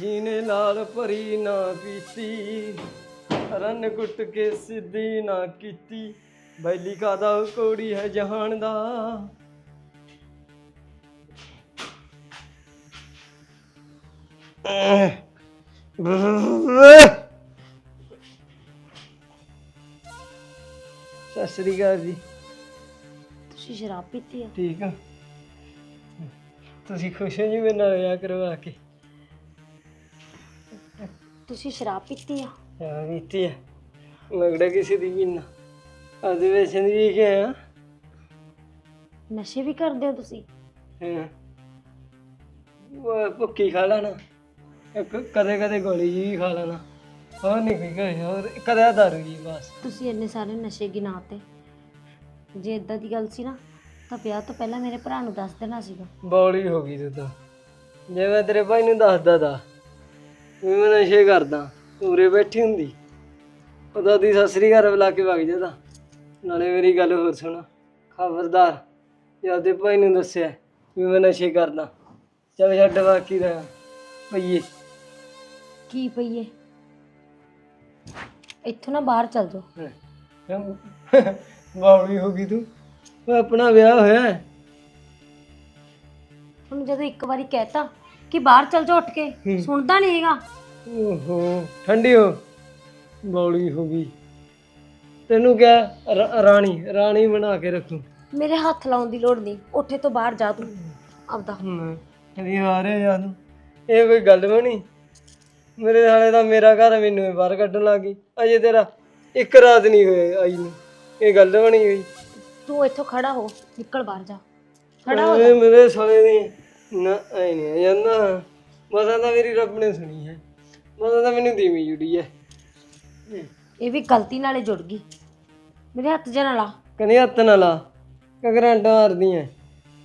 ਜੀ ਨੇ ਲਾਲ ਭਰੀ ਨਾ ਪੀਤੀ ਰਨ ਕੁੱਟ ਕੇ ਸਿੱਧੀ ਨਾ ਕੀਤੀ। ਬੈਲੀ ਕਾਦਾ ਕੋੜੀ ਹੈ ਜਹਾਨ ਦਾ। ਸਤਿ ਸ੍ਰੀ ਅਕਾਲ ਜੀ। ਤੁਸੀਂ ਸ਼ਰਾਬ ਪੀਤੀ ਆ? ਠੀਕ ਆ। ਤੁਸੀਂ ਖੁਸ਼ ਹੋ ਜੀ ਮੇਰੇ ਨਾਲ ਵਿਆਹ ਕਰਵਾ ਕੇ? ਤੁਸੀਂ ਸ਼ਰਾਬ ਪੀਤੀ ਆ? ਹਾਂ ਬੀਤੀ ਆ। ਲੱਗਦਾ ਕਿਸੇ ਦੀ ਪੀਣਾ ਅਧਿਵੇਸ਼ਨ ਵੀ ਕੇ ਆ ਨਸ਼ੇ ਵੀ ਕਰਦੇ ਹੋ ਤੁਸੀਂ? ਹਾਂ। ਉਹ ਭੁੱਕੀ ਖਾ ਲੈਣਾ। ਇੱਕ ਕਦੇ ਕਦੇ ਗੋਲੀ ਜੀ ਵੀ ਖਾ ਲੈਣਾ। ਹੋਰ ਨਹੀਂ ਕੋਈ ਕਰੇ ਹੋਰ ਕਦੇ ਦਾਰੂ ਜੀ ਬਸ। ਤੁਸੀਂ ਇੰਨੇ ਸਾਰੇ ਨਸ਼ੇ ਗਿਨਾਤੇ ਜੇ ਇਦਾਂ ਦੀ ਗੱਲ ਸੀ ਨਾ ਤਾਂ ਵਿਆਹ ਤੋਂ ਪਹਿਲਾਂ ਮੇਰੇ ਭਰਾ ਨੂੰ ਦੱਸ ਦੇਣਾ ਸੀਗਾ। ਬੌਲੀ ਹੋ ਗਈ ਤੂੰ ਤਾਂ। ਜੇ ਮੈਂ ਤੇਰੇ ਭਾਈ ਨੂੰ ਦੱਸਦਾ ਤਾ ਵੀ ਮੈਂ ਨਸ਼ੇ ਕਰਦਾ ਉਰੇ ਬੈਠੀ ਹੁੰਦੀ ਉਹਦਾ ਦੀ ਸਤਿ ਸ੍ਰੀ ਅਕਾਲ ਬੁਲਾ ਕੇ ਵਗ ਜਾਂਦਾ। ਨਾਲੇ ਮੇਰੀ ਗੱਲ ਹੋਰ ਸੁਣ ਖਬਰਦਾਰ ਜੇ ਆਪਦੇ ਭਾਈ ਨੂੰ ਦੱਸਿਆ ਵੀ ਮੈਂ ਨਸ਼ੇ ਕਰਦਾ। ਚੱਲ ਛੱਡ ਬਾਕੀ ਦਾ ਭਈਏ। ਕੀ ਪਈਏ ਇੱਥੋਂ ਨਾ ਬਾਹਰ ਚੱਲ ਜਾਓ। ਬੌਲੀ ਹੋ ਗਈ ਤੂੰ। ਉਹ ਆਪਣਾ ਵਿਆਹ ਹੋਇਆ ਹੈ। ਹੁਣ ਜਦੋਂ ਇੱਕ ਵਾਰੀ ਕਹਿਤਾ ਕਿ ਬਾਹਰ ਚੱਲ ਜਾ ਉੱਠ ਕੇ ਸੁਣਦਾ ਨਹੀਂ ਹੈਗਾ। ਓਹੋ ਠੰਡੀ ਹੋ। ਬੌਲੀ ਹੋ ਗਈ। ਤੈਨੂੰ ਕਿਹਾ ਰਾ- ਰਾਣੀ ਰਾਣੀ ਬਣਾ ਕੇ ਰੱਖੂ। ਮੇਰੇ ਹੱਥ ਲਾਉਣ ਦੀ ਲੋੜ ਨਹੀਂ। ਉੱਠੇ ਤੋਂ ਬਾਹਰ ਜਾ ਤੂੰ। ਆਪਦਾ। ਕਦੀ ਆ ਰਿਹਾ ਯਾਦ ਇਹ ਕੋਈ ਗੱਲ ਬਣੀ ਮੇਰੇ ਸਾਲੇ ਦਾ ਮੇਰਾ ਘਰ ਮੈਨੂੰ ਹੀ ਬਾਹਰ ਕੱਢਣ ਲੱਗੀ ਅਜੇ ਤੇਰਾ ਇੱਕ ਰਾਤ ਨਹੀਂ ਹੋਏ ਆਈ ਨੂੰ। ਇਹ ਗੱਲ ਬਣੀ ਹੋਈ। ਤੂੰ ਇੱਥੋਂ ਖੜਾ ਹੋ ਨਿਕਲ ਬਾਹਰ ਜਾ। ਖੜਾ ਹੋ ਮੇਰੇ ਸਾਲੇ ਦੀ ਨਾ ਐ ਨਹੀਂ ਜਾਂਦਾ। ਮਸਾਂ ਤਾਂ ਮੇਰੀ ਰੱਬ ਨੇ ਸੁਣੀ ਹੈ। ਮਸਾਂ ਤਾਂ ਮੈਨੂੰ ਦੀਵੀ ਜੁੜੀ ਹੈ। ਇਹ ਵੀ ਗਲਤੀ ਨਾਲੇ ਜੁੜ ਗਈ। ਮੇਰੇ ਹੱਥ ਜਨਾ ਲਾ। ਕਹਿੰਦੀ ਹੱਥ ਨਾ ਲਾ। ਕਗਰੰਟਾਂ ਮਾਰਦੀਆਂ।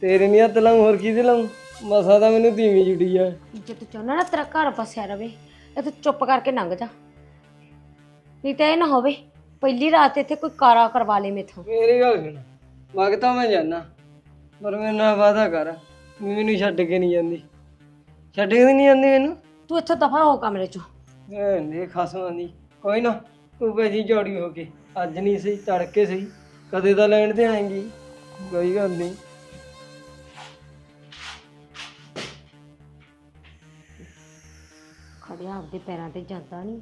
ਤੇਰੇ ਨਹੀਂ ਹੱਥ ਲਾਉਂ ਹੋਰ ਕਿਹਦੇ ਲਾਉਂ? ਮਸਾਂ ਤਾਂ ਮੈਨੂੰ ਦੀਵੀ ਜੁੜੀ ਹੈ। ਜੇ ਤੂੰ ਚਾਹੁੰਦਾ ਨਾ ਤੇਰਾ ਘਰ ਬਸਿਆ ਰਵੇ। ਤੂੰ ਚੁੱਪ ਕਰਕੇ ਲੰਘ ਜਾ। ਨਹੀਂ ਤਾਂ ਇਹ ਨਾ ਹੋਵੇ ਪਹਿਲੀ ਰਾਤ ਇੱਥੇ ਕੋਈ ਕਾਰਾ ਕਰਵਾ ਲੇ ਮੇਥੋਂ। ਮੇਰੀ ਗੱਲ ਸੁਣ ਵਗਤਾ ਮੈਂ ਜਾਣਾ ਪਰ ਮੇਰੇ ਨਾਲ ਵਾਦਾ ਕਰ ਵੀ ਮੈਨੂੰ ਛੱਡ ਕੇ ਨਹੀਂ ਜਾਂਦੀ। ਛੱਡ ਕੇ ਨਹੀਂ ਜਾਂਦੀ ਮੈਨੂੰ? ਤੂੰ ਇੱਥੋਂ ਦਫਾ ਹੋ ਕਮਰੇ ਚੋਂ। ਨੇ ਖਸਮਾਂ ਦੀ ਕੋਈ ਨਾ ਤੂੰ ਭੇਜੀ ਜੋੜੀ ਹੋ ਕੇ ਅੱਜ ਨਹੀਂ ਸਹੀ ਤੜਕੇ ਸਹੀ ਕਦੇ ਤਾਂ ਲੈਣ ਤੇ ਆਏਗੀ ਕੋਈ ਗੱਲ ਨਹੀਂ। ਖੜਿਆ ਆਪਦੇ ਪੈਰਾਂ ਤੇ ਜਾਂਦਾ ਨਹੀਂ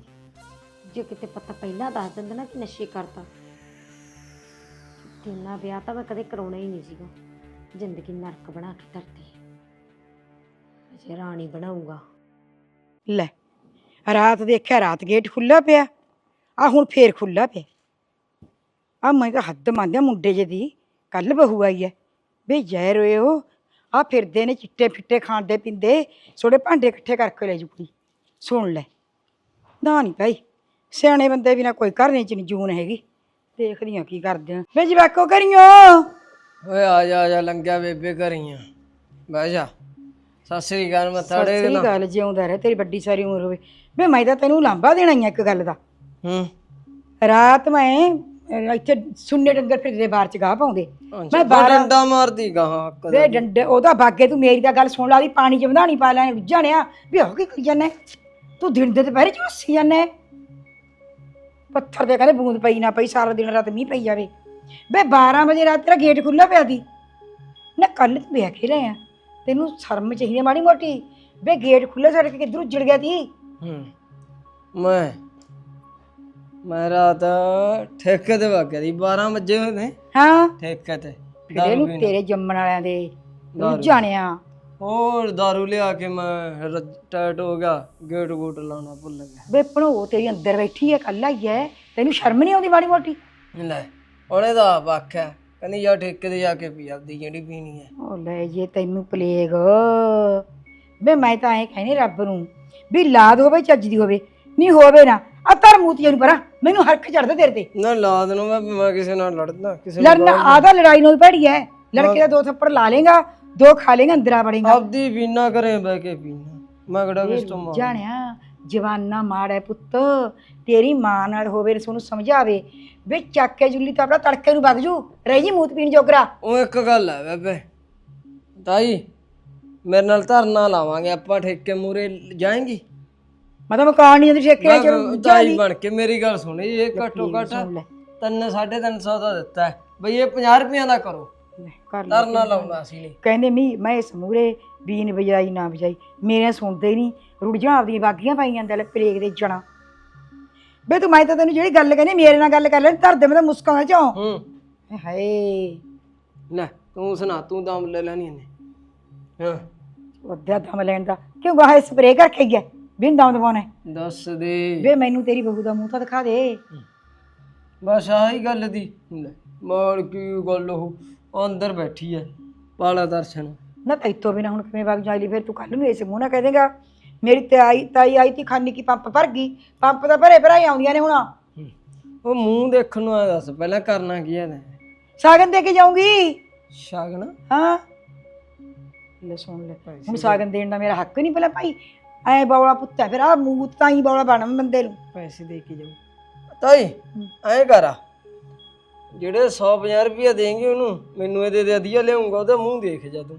ਜੇ ਕਿਤੇ ਪਤਾ ਪਹਿਲਾਂ ਦੱਸ ਦਿੰਦਾ ਨਾ ਕਿ ਨਸ਼ੇ ਕਰਦਾ ਤੇਨਾ ਵਿਆਹ ਤਾਂ ਮੈਂ ਕਦੇ ਕਰਾਉਣਾ ਹੀ ਨਹੀਂ ਸੀਗਾ। ਜ਼ਿੰਦਗੀ ਨਰਕ ਬਣਾ ਕੇ ਧਰਤੀ ਅਜੇ ਰਾਣੀ ਬਣਾਉਂਗਾ ਲੈ, ਰਾਤ ਦੇਖਿਆ, ਰਾਤ ਗੇਟ ਖੁੱਲਾ ਪਿਆ। ਆ ਹੁਣ ਫੇਰ ਖੁੱਲਾ ਪਿਆ। ਆ ਮੈਂ ਤਾਂ ਹੱਦ ਮੰਨਿਆ ਮੁੰਡੇ ਜੇ ਦੀ। ਕੱਲ ਬਹੂ ਆਈ ਐ ਵੇ ਜੈ ਰੋਏ ਹੋ ਆ ਫਿਰਦੇ ਨੇ ਚਿੱਟੇ ਫਿੱਟੇ ਖਾਂਦੇ ਪਿੰਦੇ। ਛੋੜੇ ਭਾਂਡੇ ਇਕੱਠੇ ਕਰਕੇ ਲੈ ਜੂਗੀ ਸੁਣ ਲੈ। ਨਾ ਨਹੀਂ ਭਾਈ ਸਿਆਣੇ ਬੰਦੇ ਵੀ ਨਾ ਕੋਈ ਕਰਨੇ ਚ ਨਹੀਂ ਜੂਨ ਹੈਗੀ। ਦੇਖਦੀ ਆ ਕੀ ਕਰਦੇ ਆ। ਵੇ ਜਵਾਕੋ ਕਰੀਓ। ਓਏ ਆ ਜਾ ਆ ਜਾ ਲੰਗਿਆ ਬੇਬੇ ਘਰੀਆਂ। ਬਹਿ ਜਾ। ਸਤਿ ਸ੍ਰੀ ਅਕਾਲ ਮੱਥਾ ਸਤਿ ਟੇਕ ਜਿਉਂਦਾ ਰਹਿ ਤੇਰੀ ਵੱਡੀ ਸਾਰੀ ਉਮਰ ਹੋਵੇ। ਵੇ ਮੈਂ ਤਾਂ ਤੈਨੂੰ ਲਾਂਭਾ ਦੇਣਾ ਹੀ ਆ ਇੱਕ ਗੱਲ ਦਾ। ਹੂੰ। ਰਾਤ ਮੈਂ ਅਹ, ਇੱਥੇ ਸੁੰਨੇ ਡੰਗਰ ਫਿਰਦੇ ਬਾਹਰ ਚ ਗਾਹ ਪਾਉਂਦੇ। ਮੈਂ ਮੈਂ ਬਾਰਾਂ ਡੰਡਾ ਮਾਰਦੀ ਗਾਹਾਂ ਵੇ ਡੰਡੇ ਉਹਦਾ ਬਾਗੇ ਤੂੰ ਮੇਰੀ ਤਾਂ ਗੱਲ ਸੁਣ ਲਾ ਦੀ ਪਾਣੀ ਚ ਵਧਾਣੀ ਪਾ ਲੈ ਜਾਣਿਆ ਵੀ ਹੋ ਕੀ ਕਰੀ ਜਾਨੇ ਤੂੰ ਦਿਨ ਦੇ ਦੁਪਹਿਰੇ ਚ ਹੱਸੀ ਜਾਨੇ ਪੱਥਰ ਦੇ ਕਹਿੰਦੇ ਬੂੰਦ ਪਈ ਨਾ ਪਈ ਸਾਰਾ ਦਿਨ ਰਾਤ ਮੀਂਹ ਪਈ ਜਾਵੇ। ਵੇ 12 ਵਜੇ ਰਾਤ ਤੇਰਾ ਗੇਟ ਖੁੱਲਾ ਪਿਆ ਦੀ ਨਾ ਕੱਲ ਤੂੰ ਵੇਖ ਕੇ ਲਿਆ ਤੈਨੂੰ ਸ਼ਰਮ ਚਾਹੀਦੀ ਮਾੜੀ ਮੋਟੀ। ਵੇ ਗੇਟ ਖੁੱਲੇ ਛੱਡ ਕੇ ਕਿੱਧਰ ਉੱਜੜ ਗਿਆ ਤੀ ਹੂੰ ਮੈਂ ਮੈਂ ਰਾਤ ਠੇਕੇ ਤੇ ਵਗ ਗਿਆ ਦੀ 12 ਵਜੇ ਨੇ। ਹਾਂ। ਠੇਕੇ ਤੇ। ਤੇਰੇ ਜੰਮਣ ਵਾਲਿਆਂ ਦੇ? ਤੂੰ ਜਾਣਿਆ। ਹੋਰ दारू ਲਿਆ ਕੇ ਮੈਂ ਰ- ਟਾਇਟ ਹੋ ਗਿਆ ਗੇਟ ਗੂਟ ਲਾਉਣਾ ਭੁੱਲ ਗਿਆ। ਵੇ ਭਣੋ ਤੇਰੀ ਅੰਦਰ ਬੈਠੀ ਹੈ ਕੱਲ ਹੈ ਤੈਨੂੰ ਸ਼ਰਮ ਨਹੀਂ ਆਉਂਦੀ ਮਾੜੀ ਮੋਟੀ? ਲੈ ਉਹਨੇ ਤਾਂ ਆਪ ਆਖਿਆ ਕਹਿੰਦੀ ਜਾ ਠੇਕੇ ਤੇ ਜਾ ਕੇ ਪੀ ਆਪਦੀ ਜਿਹੜੀ ਪੀਣੀ ਹੈ ਉਹ ਲੈ ਜੇ ਤੈਨੂੰ ਪਲੇਗ ਵੇ ਮੈਂ ਤਾਂ ਐ ਕਹਿੰਦੀ ਰੱਬ ਨੂੰ ਵੀ ਲਾਦ ਹੋਵੇ ਚੱਜ ਦੀ ਹੋਵੇ ਨਹੀਂ ਹੋਵੇ ਨਾ ਆ ਧਰ ਮੂਤੀਆਂ ਨੂੰ ਪਰਾਂ ਮੈਨੂੰ ਹਰਖ ਚੜਦਾ ਤੇਰੇ ਤੇ। ਨਾ ਲਾਦ ਨੂੰ ਮੈਂ ਮੈਂ ਕਿਸੇ ਨਾਲ ਲੜਦਾ ਕਿਸੇ ਲੜਨਾ ਆਦਾ ਲੜਾਈ ਨੂੰ ਭੈੜੀ ਹੈ ਲੜਕੇ ਦਾ ਦੋ ਥੱਪੜ ਲਾ ਲੇਗਾ ਦੋ ਖਾ ਲੇਗਾ ਅੰਦਰਾ ਬੜੇਗਾ ਆਪਦੀ ਪੀਣਾ ਕਰੇ ਬਹਿ ਕੇ ਪੀਣਾ ਮੈਂ ਕਿਹੜਾ ਕਿਸ ਤੋਂ ਮਾਰ ਜਾਣਿਆ ਜਵਾਨਾ ਮਾੜਾ ਹੈ ਪੁੱਤ ਤੇਰੀ ਮਾਂ ਨਾਲ ਹੋਵੇ ਰਸ ਨੂੰ ਸਮਝਾਵੇ। ਵੇ ਚੱਕ ਕੇ ਜੁੱਲੀ ਤਾਂ ਆਪਣਾ ਤੜਕੇ ਨੂੰ ਵਗ ਜੂ ਰਹਿ ਜੀ ਮੂਤ ਪੀਣ ਜੋਗਰਾ। ਉਹ ਇੱਕ ਗੱਲ ਹੈ ਬੇਬੇ। ਤਾਈ ਮੇਰੇ ਨਾਲ ਧਰਨਾ ਲਾਵਾਂਗੇ ਆਪਾਂ ਠੇਕੇ ਮੂਰੇ ਜਾਏਂਗੀ? ਮੈਂ ਤਾਂ ਮਕਾਨ ਨਹੀਂ ਅੰਦਰ ਛੇਕਿਆ ਚਲੋ ਤਾਈ ਬਣ ਕੇ ਮੇਰੀ ਗੱਲ ਸੁਣੀ ਇਹ ਘੱਟੋ ਘੱਟ ਤਿੰਨ ਸਾਢੇ ਤਿੰਨ ਸੌ ਦਾ ਦਿੱਤਾ ਹੈ। ਬਈ ਇਹ 50 ਰੁਪਈਆਂ ਦਾ ਕਰੋ। ਲੈ, ਕਰ ਲੈ। ਧਰਨਾ ਲਾਉਣਾ ਸੀ ਨਹੀਂ ਕਹਿੰਦੇ ਮੀ ਮੈਂ ਇਸ ਮੂਰੇ ਬੀਨ ਵਜਾਈ ਨਾ ਵਜਾਈ। ਮੇਰੇ ਸੁਣਦੇ ਹੀ ਨਹੀਂ ਰੁੜ ਜਾ ਆਪਦੀਆਂ ਬਾਗੀਆਂ ਪਾਈ ਜਾਂਦਾ ਲੈ ਪਲੇਗ ਦੇ ਜਣਾ। ਬੇ ਤੂੰ ਮੈਂ ਤਾਂ ਤੈਨੂੰ ਜਿਹੜੀ ਗੱਲ ਕਹਿੰਦੀ ਮੇਰੇ ਨਾਲ ਗੱਲ ਕਰ ਲੈ ਧਰ ਦੇ ਮੈਂ ਤਾਂ ਮੁਸਕਾਂ ਚੋਂ ਹੂੰ। ਹਾਏ। ਲੈ ਤੂੰ ਸੁਣਾ ਤੂੰ ਦਮ ਲੈ ਲੈਣੀ ਇਹਨੇ। ਹਾਂ। ਉਹਦਾ ਦਮ ਲੈਣ ਦਾ। ਕਿਉਂ ਗਾਹ ਸਪਰੇਅ ਕਰਕੇ ਗਿਆ? ਬਿਨ ਦਮ ਦਵਾਉਣਾ ਦੱਸ ਦੇ। ਵੇ ਮੈਨੂੰ ਤੇਰੀ ਬਹੂ ਦਾ ਮੂੰਹ ਤਾਂ ਦਿਖਾ ਦੇ। ਬਸ ਆਹੀ ਗੱਲ ਦੀ। ਲੈ, ਮਾਰ ਕੀ ਗੱਲ ਉਹ ਉਹ ਅੰਦਰ ਬੈਠੀ ਹੈ ਪਾਲਾ ਦਰਸ਼ਨ। ਨਾ ਤੈਤੋਂ ਬਿਨਾ ਹੁਣ ਕਿਵੇਂ ਵਗ ਜਾਈ ਫਿਰ ਤੂੰ ਕੱਲ ਨੂੰ ਇਸ ਮੂੰਹ ਨਾਲ ਕਹਿ ਦੇਗਾ ਮੇਰੀ ਤਾਈ ਤਾਈ ਆਈ ਤੀ ਖਾਨੀ ਕੀ ਪੰਪ ਭਰ ਗਈ ਪੰਪ ਤਾਂ ਭਰੇ ਭਰਾਈ ਆਉਂਦੀਆਂ ਨੇ ਹੁਣ। ਉਹ ਮੂੰਹ ਦੇਖਣ ਨੂੰ ਆ ਦੱਸ ਪਹਿਲਾਂ ਕਰਨਾ ਕੀ ਹੈ ਤੈਂ? ਸਾਗਨ ਦੇ ਕੇ ਜਾਊਂਗੀ। ਸ਼ਗਨ? ਹਾਂ। ਲੈ ਸੁਣ ਲੈ ਹੁਣ ਸਾਗਨ ਦੇਣ ਦਾ ਮੇਰਾ ਹੱਕ ਨਹੀਂ ਪਹਿਲਾਂ ਭਾਈ। ਐ ਬੌਲਾ ਪੁੱਤਾ ਫਿਰ ਆ ਮੂੰਹ ਤਾਂ ਹੀ ਬੌਲਾ ਬਣ ਬੰਦੇ ਨੂੰ। ਪੈਸੇ ਦੇ ਕੇ ਜਾਊ। ਤਾਈ ਐਂ ਕਰ ਜਿਹੜੇ 150 ਰੁਪਏ ਦੇਂਗੇ ਉਹਨੂੰ ਮੈਨੂੰ ਇਹਦੇ ਦੇ ਅਧੀਆ ਲਿਆਉਂਗਾ ਉਹਦਾ ਮੂੰਹ ਦੇਖ ਜਾ ਤੂੰ।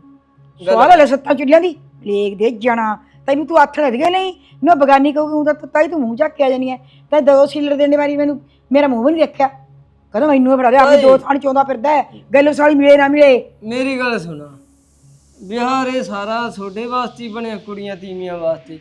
ਸਵਾਲ ਲੈ ਸੱਤਾਂ ਚੁੱਲੀਆਂ ਦੀ? ਲੇਖ ਦੇ ਜਣਾ ਤੈਨੂੰ ਤੂੰ ਹੱਥ ਲੱਗ ਗਏ ਨਹੀਂ? ਨਾ ਬਗਾਨੀ ਕਹੂਗੀ ਉਹ ਤਾਂ ਤਾਈ ਤੂੰ ਮੂੰਹ ਚੱਕ ਕੇ ਆ ਜਾਨੀ ਐ। ਤਾਂ ਦੋ ਸਿਲਰ ਦੇਣ ਵਾਰੀ ਮੈਨੂੰ ਮੇਰਾ ਮੂੰਹ ਵੀ ਨਹੀਂ ਦੇਖਿਆ। ਕਹਿੰਦਾ ਮੈਨੂੰ ਫੜਾ ਦੇ ਆਪਣੇ ਦੋ ਥਾਣ ਚੋਂਦਾ ਫਿਰਦਾ ਹੈ ਗੱਲ ਸਾਲੀ ਮਿਲੇ ਨਾ ਮਿਲੇ। ਮੇਰੀ ਗੱਲ ਸੁਣਾ। ਵਿਆਹ ਇਹ ਸਾਰਾ ਤੁਹਾਡੇ ਵਾਸਤੇ ਹੀ ਬਣਿਆ ਕੁੜੀਆਂ ਤੀਵੀਆਂ ਵਾਸਤੇ।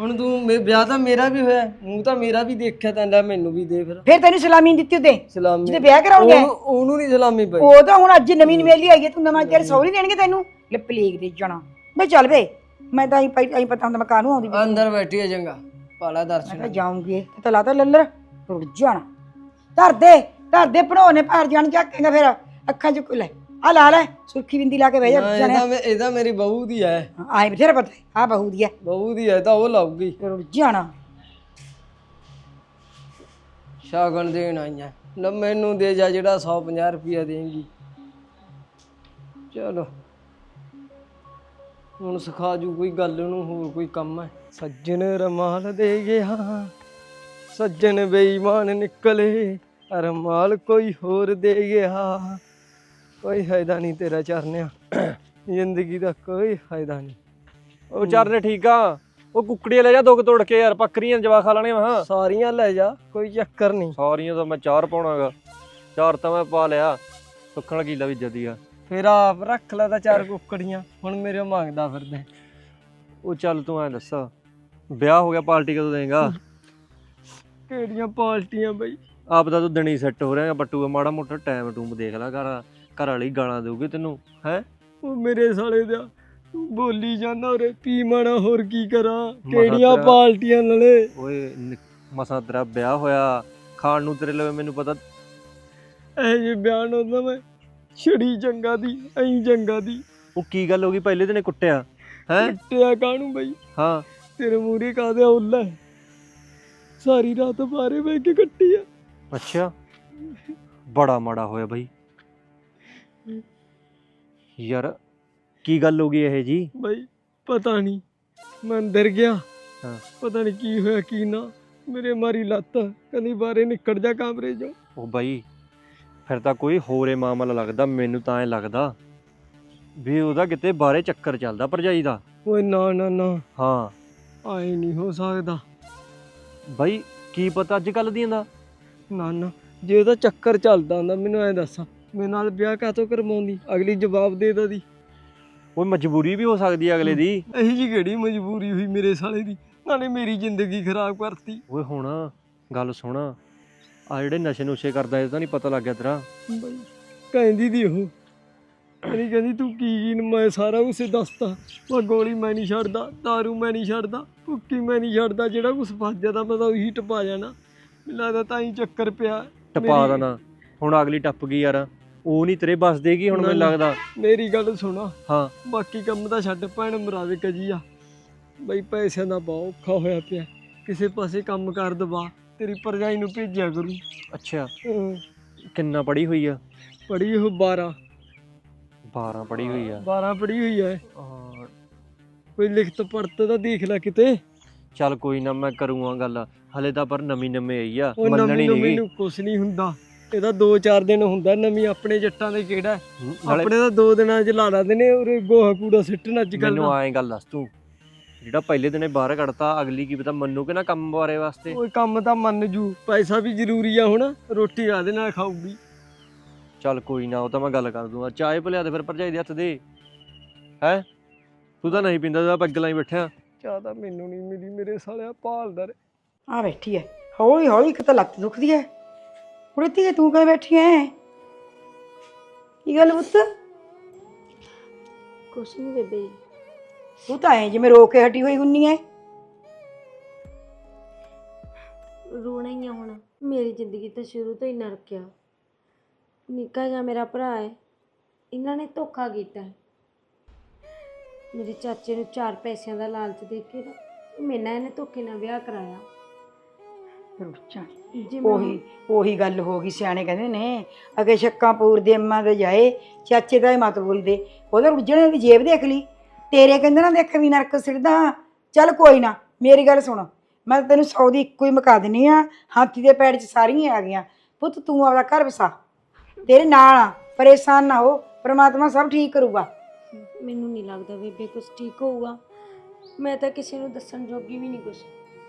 ਹੁਣ ਤੂੰ ਮੇ- ਵਿਆਹ ਤਾਂ ਮੇਰਾ ਵੀ ਹੋਇਆ ਮੂੰਹ ਤਾਂ ਮੇਰਾ ਵੀ ਦੇਖਿਆ ਤਾਂ ਲੈ ਮੈਨੂੰ ਵੀ ਦੇ ਫਿਰ। ਫਿਰ ਤੈਨੂੰ ਸਲਾਮੀ ਨੀ ਦਿੱਤੀ ਉਹਦੇ? ਸਲਾਮੀ ਜਿਹਦੇ ਵਿਆਹ ਕਰਾਉਣਗੇ ਉਹਨੂੰ ਉਹਨੂੰ ਨਹੀਂ ਸਲਾਮੀ ਪਈ। ਉਹ ਤਾਂ ਹੁਣ ਅੱਜ ਨਵੀਂ ਨਵੇਲੀ ਆਈ ਹੈ ਤੂੰ ਨਵਾਂ ਤੇਰੇ ਸੌਰੀ ਦੇਣਗੇ ਤੈਨੂੰ? ਲੈ ਪਲੇਗ ਦੇ ਜਾਣਾ। ਮੈਂ ਚੱਲ ਵੇ ਮੈਂ ਤਾਂ ਹੀ ਹੀ ਪਤਾ ਹੁੰਦਾ ਮੈਂ ਕਾਹਨੂੰ ਆਉਂਦੀ ਮੈਂ ਅੰਦਰ ਬੈਠੀ ਹੈ ਚੰਗਾ ਪਾਲਾ ਦਰਸ਼ਨ। ਤਾਂ ਜਾਊਂਗੀ ਤੇ ਤਾਂ ਲਾਤਾ ਲੱਲਰ। ਰੁੜ ਜਾਣਾ। ਧਰ ਦੇ ਧਰ ਦੇ ਭਣੋਨੇ ਭਾਰ ਜਾਣ ਚੱਕੇਗਾ ਫਿਰ ਅੱਖਾਂ ਚ ਲੈ। ਆ ਲਾ ਲੈ ਸੁਰਖੀ ਬਿੰਦੀ ਲਾ ਕੇ ਬਹਿ ਜਾ ਇਹਦਾ ਮੇ- ਇਹਦਾ ਮੇਰੀ ਬਹੂ ਦੀ ਹੈ ਆਏ ਬਥੇਰਾ ਪਤਾ ਆ ਬਹੂ ਦੀ ਹੈ ਬਹੂ ਦੀ ਹੈ ਤਾਂ ਉਹ ਲਾਊਗੀ। ਰੁੜ ਜਾਣਾ। ਸ਼ਗਨ ਦੇਣ ਆਈਆਂ। ਲੈ ਮੈਨੂੰ ਦੇ ਜਾ ਜਿਹੜਾ 150 ਰੁਪਿਆ ਦੇਂਗੀ। ਚਲੋ। ਹੁਣ ਸਿਖਾ ਜੂ ਕੋਈ ਗੱਲ ਨੂੰ ਹੋਰ ਕੋਈ ਕੰਮ ਹੈ ਸੱਜਣ ਰਮਾਲ ਦੇ ਗਿਆ ਸੱਜਣ ਬੇਈਮਾਨ ਨਿਕਲੇ। ਰਮਾਲ ਕੋਈ ਹੋਰ ਦੇ ਗਿਆ। ਕੋਈ ਫਾਇਦਾ ਨਹੀਂ ਤੇਰਾ ਚਰਨਿਆ। ਜ਼ਿੰਦਗੀ ਦਾ ਕੋਈ ਫਾਇਦਾ ਨਹੀਂ। ਉਹ ਚਰਨੇ ਠੀਕ ਆ। ਉਹ ਕੁੱਕੜੀਆਂ ਲੈ ਜਾ ਦੋ ਤੋੜ ਕੇ ਯਾਰ ਬੱਕਰੀਆਂ ਜਵਾ ਖਾ ਲੈਣੇ ਮੈਂ ਸਾਰੀਆਂ ਲੈ ਜਾ ਕੋਈ ਚੱਕਰ ਨਹੀਂ। ਸਾਰੀਆਂ ਤਾਂ ਮੈਂ ਚਾਰ ਪਾਉਣਾਗਾ। ਚਾਰ ਤਾਂ ਮੈਂ ਪਾ ਲਿਆ। ਸੁੱਖਣ ਕੀਲਾ ਵੀ ਜਦੀ ਆ। ਫਿਰ ਆਪ ਰੱਖ ਲੈ ਤਾਂ ਚਾਰ ਕੁੱਕੜੀਆਂ ਹੁਣ ਮੇਰੇ ਮੰਗਦਾ ਫਿਰਦਾ। ਉਹ ਚੱਲ ਤੂੰ ਐ ਦੱਸ ਵਿਆਹ ਹੋ ਗਿਆ ਪਾਰਟੀ ਕਦੋਂ ਦੇਂਗਾ? ਕਿਹੜੀਆਂ ਪਾਲਟੀਆਂ ਬਈ? ਆਪ ਦਾ ਤੂੰ ਦਿਨੀ ਸੈੱਟ ਹੋ ਰਿਹਾ ਬੱਟੂ ਮਾੜਾ ਮੋਟਾ ਟਾਈਮ ਟੂਮ ਦੇਖ ਲੈ ਘਰ। ਘਰ ਵਾਲੀ ਗਾਲਾਂ ਦੇਊਗੀ ਤੈਨੂੰ ਹੈ? ਉਹ ਮੇਰੇ ਸਾਲੇ ਦਾ ਤੂੰ ਬੋਲੀ ਜਾਂਦਾ ਉਰੇ ਪੀ ਮਾਣਾ ਹੋਰ ਕੀ ਕਰਾਂ? ਕਿਹੜੀਆਂ ਤੇਰਾ- ਪਾਲਟੀਆਂ ਨਾਲੇ? ਓਏ ਮਸਾ ਤੇਰਾ ਵਿਆਹ ਹੋਇਆ ਖਾਣ ਨੂੰ ਤੇਰੇ ਲਵੇ ਮੈਨੂੰ ਪਤਾ। ਇਹ ਜੇ ਬਿਆਨ ਹੁੰਦਾ ਮੈਂ ਛੜੀ ਜੰਗਾ ਦੀ ਐਂ ਜੰਗਾ ਦੀ। ਉਹ ਕੀ ਗੱਲ ਹੋ ਗਈ? ਪਹਿਲੇ ਦਿਨੇ ਕੁੱਟਿਆ ਹੈ? ਟਿਆ ਕਾਹਨੂੰ ਬਈ? ਹਾਂ। ਤੇਰੇ ਮੂਰੇ ਕਾਦੇ ਉੱਲਾ ਹੈ? ਸਾਰੀ ਰਾਤ ਬਾਰੇ ਬਹਿ ਕੇ ਕੱਟੀ ਆ। ਅੱਛਾ। ਬੜਾ ਮਾੜਾ ਹੋਇਆ ਬਈ। ਯਾਰ ਕੀ ਗੱਲ ਹੋ ਗਈ ਇਹ ਜੀ? ਬਈ ਪਤਾ ਨਹੀਂ। ਮੈਂ ਅੰਦਰ ਗਿਆ। ਹਾਂ। ਪਤਾ ਨਹੀਂ ਕੀ ਹੋਇਆ ਕੀ ਨਾ। ਮੇਰੇ ਮਾਰੀ ਲੱਤ ਕਹਿੰਦੀ ਬਾਰੇ ਨਿਕਲ ਜਾ ਕਮਰੇ ਚੋਂ। ਉਹ ਬਾਈ ਫਿਰ ਤਾਂ ਕੋਈ ਹੋਰੇ ਮਾਮਲਾ ਲੱਗਦਾ ਮੈਨੂੰ ਤਾਂ ਐ ਲੱਗਦਾ ਵੀ ਉਹਦਾ ਕਿਤੇ ਬਾਰੇ ਚੱਕਰ ਚੱਲਦਾ ਭਰਜਾਈ ਦਾ। ਓਏ ਨਾ ਨਾ ਨਾ। ਹਾਂ। ਆਏ ਨਹੀਂ ਹੋ ਸਕਦਾ। ਬਾਈ ਕੀ ਪਤਾ ਅੱਜ ਕੱਲ ਦੀਆਂ ਦਾ? ਨਾ ਨਾ। ਜੇ ਉਹਦਾ ਚੱਕਰ ਚੱਲਦਾ ਹੁੰਦਾ ਮੈਨੂੰ ਐ ਦੱਸ। ਮੇਰੇ ਨਾਲ ਵਿਆਹ ਕਾਤੋਂ ਕਰਵਾਉਂਦੀ? ਅਗਲੀ ਜਵਾਬ ਦੇ ਦਦੀ ਉਹ ਮਜਬੂਰੀ ਵੀ ਹੋ ਸਕਦੀ ਹੈ ਅਗਲੇ ਦੀ। ਇਹੀ ਜੀ ਕਿਹੜੀ ਮਜਬੂਰੀ ਹੋਈ ਮੇਰੇ ਸਾਲੇ ਦੀ? ਨਾਲੇ ਮੇਰੀ ਜ਼ਿੰਦਗੀ ਖਰਾਬ ਕਰਤੀ। ਓਏ ਹੁਣ ਗੱਲ ਸੁਣ। ਆ ਜਿਹੜੇ ਨਸ਼ੇ ਨੁਸ਼ੇ ਕਰਦਾ ਇਹ ਤਾਂ ਨਹੀਂ ਪਤਾ ਲੱਗ ਗਿਆ ਤੇਰਾ। ਬਈ ਕਹਿੰਦੀ ਦੀ ਉਹ। ਕਹਿੰਦੀ ਕਹਿੰਦੀ ਤੂੰ ਕੀ ਕੀ ਮੈਂ ਸਾਰਾ ਉਸੇ ਦੱਸਤਾ। ਉਹ ਗੋਲੀ ਮੈਂ ਨਹੀਂ ਛੱਡਦਾ दारू ਮੈਂ ਨਹੀਂ ਛੱਡਦਾ ਭੁੱਕੀ ਮੈਂ ਨਹੀਂ ਛੱਡਦਾ ਜਿਹੜਾ ਕੁਛ ਫਸ ਜਾਂਦਾ ਮੈਂ ਤਾਂ ਉਹੀ ਟਪਾ ਜਾਣਾ। ਮੈਨੂੰ ਲੱਗਦਾ ਤਾਂ ਹੀ ਚੱਕਰ ਪਿਆ। ਟਪਾ ਦੇਣਾ। ਹੁਣ ਅਗਲੀ ਟੱਪ ਗਈ ਯਾਰ। ਉਹ ਨਹੀਂ ਤੇਰੇ ਬਸ ਦੇਗੀ ਹੁਣ ਮੈਨੂੰ। ਲੱਗਦਾ। ਮੇਰੀ ਗੱਲ ਸੁਣਾ। ਹਾਂ। ਬਾਕੀ ਕੰਮ ਤਾਂ ਛੱਡ ਭੈਣ ਮਰਾਵੇ ਕਜੀ ਆ। ਬਈ ਪੈਸਿਆਂ ਦਾ ਬਹੁਤ ਔਖਾ ਹੋਇਆ ਪਿਆ। ਕਿਸੇ ਪਾਸੇ ਕੰਮ ਕਰ ਦਵਾ ਤੇਰੀ ਪਰਜਾਈ ਨੂੰ ਭੇਜਿਆ ਕਰੂ। ਅੱਛਾ। ਕਿੰਨਾ ਪੜੀ ਹੋਈ ਆ? ਪੜੀ ਉਹ 12 12 ਪੜੀ ਹੋਈ ਆ। 12 ਪੜੀ ਹੋਈ ਔਰ ਕੋਈ ਲਿਖਤ ਪੜਤ ਦਾ ਦੇਖ ਲੈ ਕਿਤੇ। ਚੱਲ ਕੋਈ ਨਾ ਮੈਂ ਕਰੂੰਗਾ ਗੱਲ। ਹਲੇ ਤਾਂ ਪਰ ਨਵੀਂ ਨਵੇਂ ਆਈ ਆ। ਮੰਨਣੀ ਨਹੀਂ ਨੂੰ ਕੁਛ ਨਹੀਂ ਹੁੰਦਾ। ਇਹਦਾ 2-4 ਦਿਨ ਹੁੰਦਾ ਨਵੀਂ ਆਪਣੇ ਜੱਟਾਂ ਦੇ ਕਿਹੜਾ? ਆਪਣੇ ਤਾਂ 2 ਦਿਨਾਂ ਚ ਲਾ ਲਾਦੇ ਨੇ ਉਰੇ ਗੋਹਾ ਕੂੜਾ ਸਿੱਟਣ ਅੱਜ ਕੱਲ ਮੈਨੂੰ ਆਏ ਗੱਲ ਦੱਸ ਤੂੰ ਜਿਹੜਾ ਪਹਿਲੇ ਦਿਨੇ ਬਾਹਰ ਕੱਢਤਾ ਅਗਲੀ ਕੀ ਪਤਾ ਮੰਨੂ ਕਿ ਨਾ ਕੰਮ ਬਾਰੇ ਵਾਸਤੇ? ਉਹ ਕੰਮ ਤਾਂ ਮੰਨ ਜੂ ਪੈਸਾ ਵੀ ਜ਼ਰੂਰੀ ਆ ਹੁਣ ਰੋਟੀ ਆਦੇ ਨਾਲ ਖਾਊਗੀ। ਚੱਲ ਕੋਈ ਨਾ ਉਹ ਤਾਂ ਮੈਂ ਗੱਲ ਕਰ ਦੂੰਗਾ ਚਾਹ ਭਲਿਆ ਤੇ ਫਿਰ ਭਰਜਾਈ ਦੇ ਹੱਥ ਦੇ। ਹੈ? ਤੂੰ ਤਾਂ ਨਹੀਂ ਪੀਂਦਾ ਤਾਂ ਪੱਗ ਲਾਈ ਬੈਠਿਆ ਚਾਹ ਤਾਂ ਮੈਨੂੰ ਨਹੀਂ ਮਿਲੀ ਮੇਰੇ ਸਾਲਿਆ ਭਾਲਦਾ ਰੇ ਆ ਬੈਠੀ ਐ ਹੌਲੀ ਹੌਲੀ ਇੱਕ ਤਾਂ ਲੱਤ ਦੁਖਦੀ ਐ। ਕੁੜਤੀ ਤੂੰ ਕਿਵੇਂ ਬੈਠੀ ਐ? ਕੀ ਗੱਲ ਪੁੱਤ? ਕੁਛ ਨਹੀਂ ਬੇਬੇ। ਤੂੰ ਤਾਂ ਐ ਜਿਵੇਂ ਰੋ ਕੇ ਹਟੀ ਹੋਈ ਹੁੰਨੀ ਐ। ਰੋਣਾ ਹੀ ਆ ਹੁਣ। ਮੇਰੀ ਜ਼ਿੰਦਗੀ ਤਾਂ ਸ਼ੁਰੂ ਤੋਂ ਹੀ ਨਰਕ ਆ ਨਿੱਕਾ ਜਿਹਾ ਮੇਰਾ ਭਰਾ ਹੈ ਇਹਨਾਂ ਨੇ ਧੋਖਾ ਕੀਤਾ। ਹੈ। ਮੇਰੇ ਚਾਚੇ ਨੂੰ ਚਾਰ ਪੈਸਿਆਂ ਦਾ ਲਾਲਚ ਦੇ ਕੇ ਨਾ ਮੇਰੇ ਨਾਲ ਇਹਨੇ ਧੋਖੇ ਨਾਲ ਵਿਆਹ ਕਰਾਇਆ। ਉਹੀ ਉਹੀ ਗੱਲ ਹੋ ਗਈ ਸਿਆਣੇ ਕਹਿੰਦੇ ਨੇ ਅਗੇ ਸ਼ੱਕਾਂ ਪੂਰ ਦੇ ਅੰਮਾਂ ਦੇ ਜਾਏ ਚਾਚੇ ਦਾ ਹੀ ਮਤ ਬੋਲਦੇ। ਉਹਦੇ ਰੁੱਜਣੇ ਦੀ ਜੇਬ ਦੇਖ ਲਈ। ਤੇਰੇ ਕਹਿੰਦੇ ਨਾ ਦੇਖ ਵੀ ਨਰਕ ਸਿਰਦਾ ਚੱਲ ਕੋਈ ਨਾ ਮੇਰੀ ਗੱਲ ਸੁਣ। ਮੈਂ ਤੈਨੂੰ ਸੌ ਦੀ ਇੱਕੋ ਹੀ ਮੁਕਾ ਦਿੰਨੀ ਆ। ਹਾਥੀ ਦੇ ਪੈਰ 'ਚ ਸਾਰੀਆਂ ਆ ਗਈਆਂ। ਪੁੱਤ ਤੂੰ ਆਪਦਾ ਘਰ ਵਸਾ। ਤੇਰੇ ਨਾਲ ਆ ਪਰੇਸ਼ਾਨ ਨਾ ਹੋ। ਪ੍ਰਮਾਤਮਾ ਸਭ ਠੀਕ ਕਰੂਗਾ। ਮੈਨੂੰ ਨਹੀਂ ਲੱਗਦਾ ਬੇਬੇ ਕੁਝ ਠੀਕ ਹੋਊਗਾ। ਮੈਂ ਤਾਂ ਕਿਸੇ ਨੂੰ ਦੱਸਣ ਜੋਗੀ ਵੀ ਨਹੀਂ ਕੁਝ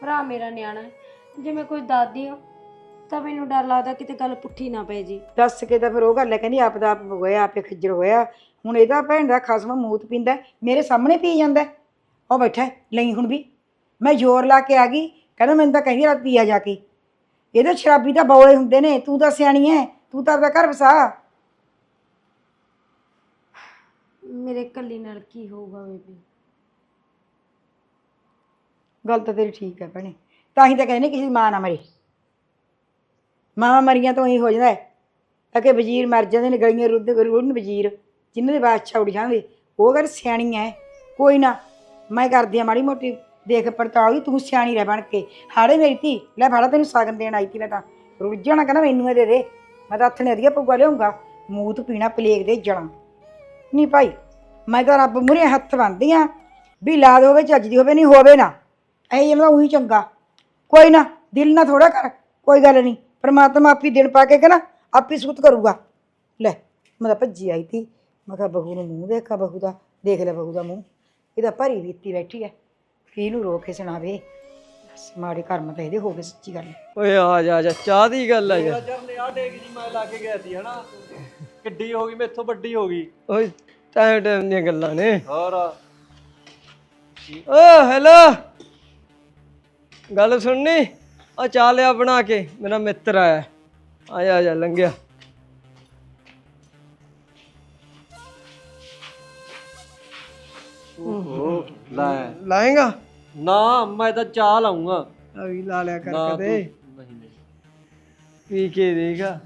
ਭਰਾ ਮੇਰਾ ਨਿਆਣਾ ਹੈ। ਜੇ ਮੈਂ ਕੋਈ ਦਾਦੀ ਹਾਂ ਤਾਂ ਮੈਨੂੰ ਡਰ ਲੱਗਦਾ ਕਿਤੇ ਗੱਲ ਪੁੱਠੀ ਨਾ ਪੈ ਜੀ। ਦੱਸ ਕੇ ਤਾਂ ਫਿਰ ਉਹ ਗੱਲ ਹੈ ਕਹਿੰਦੀ ਆਪ ਦਾ ਆਪ ਹੋਇਆ ਆਪੇ ਖੱਜਰ ਹੋਇਆ। ਹੁਣ ਇਹਦਾ ਭੈਣ ਦਾ ਖਸਮ ਮੂਤ ਪੀਂਦਾ ਮੇਰੇ ਸਾਹਮਣੇ ਪੀ ਜਾਂਦਾ ਹੈ। ਉਹ ਬੈਠਾ ਹੈ, ਲਈ ਹੁਣ ਵੀ। ਮੈਂ ਜ਼ੋਰ ਲਾ ਕੇ ਆ ਗਈ ਕਹਿੰਦਾ ਮੈਨੂੰ ਤਾਂ ਕਹਿੰਦੀ ਰਾਤ ਪੀਆ ਜਾ ਕੇ। ਇਹਦੇ ਸ਼ਰਾਬੀ ਤਾਂ ਬੌਲੇ ਹੁੰਦੇ ਨੇ ਤੂੰ ਤਾਂ ਸਿਆਣੀ ਐ ਤੂੰ ਤਾਂ ਆਪਦਾ ਘਰ ਵਸਾ। ਮੇਰੇ ਕੱਲੀ ਨਾਲ ਕੀ ਹੋਊਗਾ ਬੇਬੇ? ਗੱਲ ਤਾਂ ਤੇਰੀ ਠੀਕ ਹੈ ਭੈਣੇ। ਤਾਂ ਹੀ ਤਾਂ ਕਹਿੰਦੇ ਕਿਸੇ ਦੀ ਮਾਂ ਨਾ ਮਰੇ। ਮਾਂ ਮਰੀਆਂ ਤੋਂ ਹੀ ਹੋ ਜਾਂਦਾ ਹੈ। ਅਕੇ ਵਜ਼ੀਰ ਮਰ ਜਾਂਦੇ ਨੇ, ਗਲੀਆਂ ਰੁੱਧ ਰੁੱਧ ਵਜ਼ੀਰ, ਜਿਨ੍ਹਾਂ ਦੇ ਬਾਦਸ਼ਾਹ ਉੱਡ ਜਾਂਦੇ ਉਹ ਗੱਲ ਸਿਆਣੀ ਹੈ, ਕੋਈ ਨਾ, ਮੈਂ ਕਰਦੀ ਆ ਮਾੜੀ ਮੋਟੀ ਦੇਖ ਪੜਤਾਲ ਵੀ ਤੂੰ ਸਿਆਣੀ ਰਹਿ ਬਣ ਕੇ। ਹਾੜੇ ਮੇਰੀ ਧੀ, ਲੈ ਫੜਾ, ਤੈਨੂੰ ਸਾਗਨ ਦੇਣ ਆਈ ਤੀ ਮੈਂ ਤਾਂ। ਰੁੱਝਣਾ ਕਹਿੰਦਾ ਮੈਨੂੰ ਇਹ ਦੇ ਦੇ। ਮੈਂ ਤਾਂ ਹੱਥ ਨੇ ਅਧੀਆ ਪਊਗਾ ਲਿਆਉਂਗਾ ਮੂਤ ਪੀਣਾ ਪਲੇਗ ਦੇ ਜਣਾ ਨਹੀਂ ਭਾਈ, ਮੈਂ ਤਾਂ ਰੱਬ ਮੁਰੇ ਹੱਥ ਬੰਨਦੀ ਆ ਵੀ ਲਾਦ ਹੋਵੇ, ਚੱਜ ਦੀ ਹੋਵੇ, ਨਹੀਂ ਹੋਵੇ ਨਾ। ਐ ਜਿਵੇਂ ਉਹੀ ਚੰਗਾ। ਕੋਈ ਨਾ ਦਿਲ ਨਾ ਥੋੜਾ ਕਰ ਕੋਈ ਗੱਲ ਨਹੀਂ। ਪ੍ਰਮਾਤਮਾ ਆਪੀ ਦਿਨ ਪਾ ਕੇ ਕਹਿੰਦਾ ਆਪੀ ਸੁਤ ਕਰੂਗਾ। ਲੈ ਮੈਂ ਤਾਂ ਭੱਜੀ ਆਈ ਤੀ ਮੈਂ ਕਿਹਾ ਬਹੂ ਨੂੰ ਮੂੰਹ ਦੇਖਾ ਬਹੂ ਦਾ ਦੇਖ ਲੈ ਬਹੂ ਦਾ ਮੂੰਹ। ਇਹਦਾ ਭਰੀ ਬੀਤੀ ਬੈਠੀ ਐ ਕੀ ਨੂੰ ਰੋ ਕੇ ਸੁਣਾਵੇ? ਬਸ ਮਾੜੇ ਕਰਮ ਤਾਂ ਇਹਦੇ ਹੋ ਗਏ ਸੱਚੀ ਗੱਲ। ਓਏ ਆ ਜਾ ਆ ਜਾ ਚਾਹ ਦੀ ਗੱਲ ਆ ਯਾਰ। ਜਰਨੇ ਆ ਡੇਗ ਜੀ ਮੈਂ ਲਾ ਕੇ ਗਿਆ ਸੀ ਹਨਾ? ਕਿੱਡੀ ਹੋ ਗਈ ਮੈਥੋਂ ਵੱਡੀ ਹੋ ਗਈ। ਓਏ ਟਾਈਮ ਟਾਈਮ ਦੀਆਂ ਗੱਲਾਂ ਨੇ। ਹੋਰ? ਓ ਹੈਲੋ? ਗੱਲ ਸੁਣਨੀ? ਆ ਚਾਹ ਲਿਆ ਬਣਾ ਕੇ ਮੇਰਾ ਮਿੱਤਰ ਆਇਆ। ਆ ਜਾ ਆ ਜਾ ਲੰਘਿਆ। ਓਹੋ ਲੈ ਲਾਏਗਾ? ਨਾ ਮੈਂ ਤਾਂ ਚਾਹ ਲਾਉਂਗਾ ਆ ਵੀ ਲਾ ਲਿਆ ਕਰ ਕਦੇ। ਨਹੀਂ ਨਹੀਂ ਪੀ ਕੇ ਦੇਗਾ